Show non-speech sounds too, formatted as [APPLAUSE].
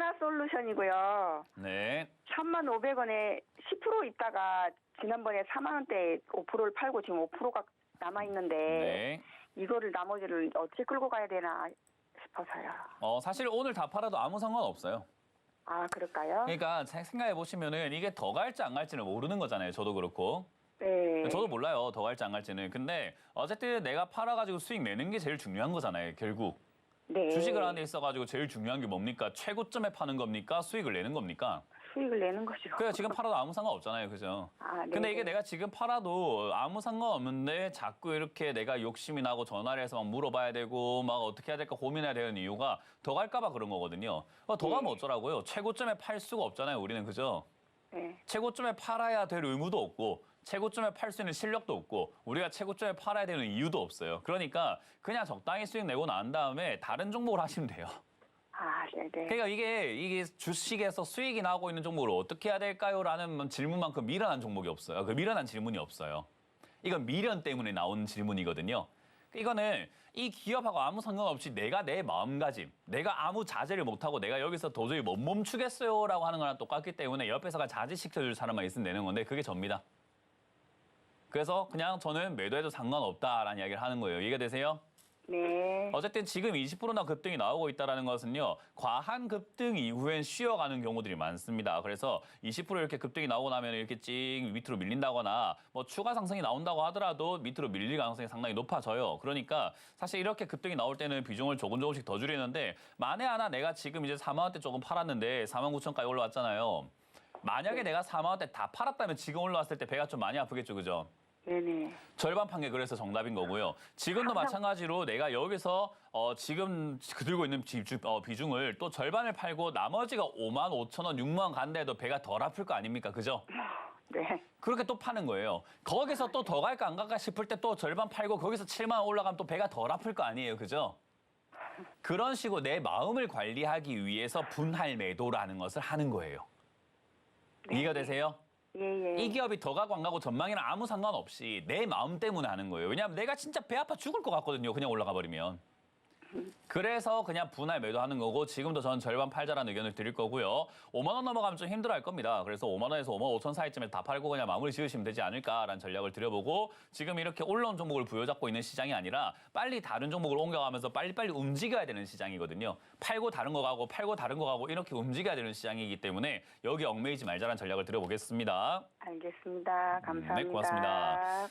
하나 솔루션이고요. 네. 3,500원에 10% 있다가 지난번에 4만 원대 5%를 팔고 지금 5%가 남아 있는데 네. 이거를 나머지를 어떻게 끌고 가야 되나 싶어서요. 어, 사실 오늘 다 팔아도 아무 상관 없어요. 아 그럴까요? 그러니까 생- 생각해 보시면은 이게 더 갈지 안 갈지는 모르는 거잖아요. 저도 그렇고. 네. 저도 몰라요. 더 갈지 안 갈지는. 근데 어쨌든 내가 팔아가지고 수익 내는 게 제일 중요한 거잖아요. 결국. 네. 주식을 하는 데 있어가지고 제일 중요한 게 뭡니까? 최고점에 파는 겁니까? 수익을 내는 겁니까? 수익을 내는 거죠. 그래 지금 팔아도 아무 상관 없잖아요. 그죠? 아, 네. 근데 이게 내가 지금 팔아도 아무 상관 없는데 자꾸 이렇게 내가 욕심이 나고 전화를 해서 막 물어봐야 되고 막 어떻게 해야 될까 고민해야 되는 이유가 더 갈까봐 그런 거거든요. 어, 더 가면 어쩌라고요? 최고점에 팔 수가 없잖아요. 우리는 그죠? 네. 최고점에 팔아야 될 의무도 없고 최고점에 팔 수 있는 실력도 없고 우리가 최고점에 팔아야 되는 이유도 없어요. 그러니까 그냥 적당히 수익 내고 난 다음에 다른 종목을 하시면 돼요. 아, 네, 네. 그러니까 이게 이게 주식에서 수익이 나고 있는 종목을 어떻게 해야 될까요?라는 질문만큼 미련한 종목이 없어요. 그 미련한 질문이 없어요. 이건 미련 때문에 나온 질문이거든요. 이거는 이 기업하고 아무 상관없이 내가 내 마음가짐, 내가 아무 자제를 못하고 내가 여기서 도저히 못 멈추겠어요라고 하는 거랑 똑같기 때문에 옆에서가 자제시켜줄 사람만 있으면 되는 건데 그게 접니다. 그래서 그냥 저는 매도해도 상관없다라는 이야기를 하는 거예요. 이해가 되세요? 네. 어쨌든 지금 20%나 급등이 나오고 있다는 것은요. 과한 급등 이후엔 쉬어가는 경우들이 많습니다. 그래서 20% 이렇게 급등이 나오고 나면 이렇게 찍 밑으로 밀린다거나 뭐 추가 상승이 나온다고 하더라도 밑으로 밀릴 가능성이 상당히 높아져요. 그러니까 사실 이렇게 급등이 나올 때는 비중을 조금 조금씩 더 줄이는데 만에 하나 내가 지금 이제 4만 원대 조금 팔았는데 4만 9천까지 올라왔잖아요. 만약에 내가 4만 원대 다 팔았다면 지금 올라왔을 때 배가 좀 많이 아프겠죠, 그죠? 네네. 절반 판게 그래서 정답인 거고요. 지금도 마찬가지로 내가 여기서 어 지금 그 들고 있는 비, 주- 어, 비중을 또 절반을 팔고 나머지가 5만 5천 원, 6만 원 간데도 배가 덜 아플 거 아닙니까? 그죠? [LAUGHS] 네. 그렇게 또 파는 거예요. 거기서 또 더 갈까 안 갈까 싶을 때 또 절반 팔고 거기서 7만 원 올라가면 또 배가 덜 아플 거 아니에요. 그죠? 그런 식으로 내 마음을 관리하기 위해서 분할 매도라는 것을 하는 거예요. 이해가 되세요? 예, 예. 이 기업이 더 가고 안 가고 전망이랑 아무 상관없이 내 마음 때문에 하는 거예요. 왜냐하면 내가 진짜 배 아파 죽을 것 같거든요. 그냥 올라가 버리면. 그래서 그냥 분할 매도하는 거고 지금도 저는 절반 팔자라는 의견을 드릴 거고요. 5만 원 넘어가면 좀 힘들어할 겁니다. 그래서 5만 원에서 5만 5천 사이쯤에 다 팔고 그냥 마무리 지으시면 되지 않을까라는 전략을 드려보고 지금 이렇게 올라온 종목을 부여잡고 있는 시장이 아니라 빨리 다른 종목을 옮겨가면서 빨리빨리 움직여야 되는 시장이거든요. 팔고 다른 거 가고 팔고 다른 거 가고 이렇게 움직여야 되는 시장이기 때문에 여기 얽매이지 말자라는 전략을 드려보겠습니다. 알겠습니다. 감사합니다. 네, 고맙습니다.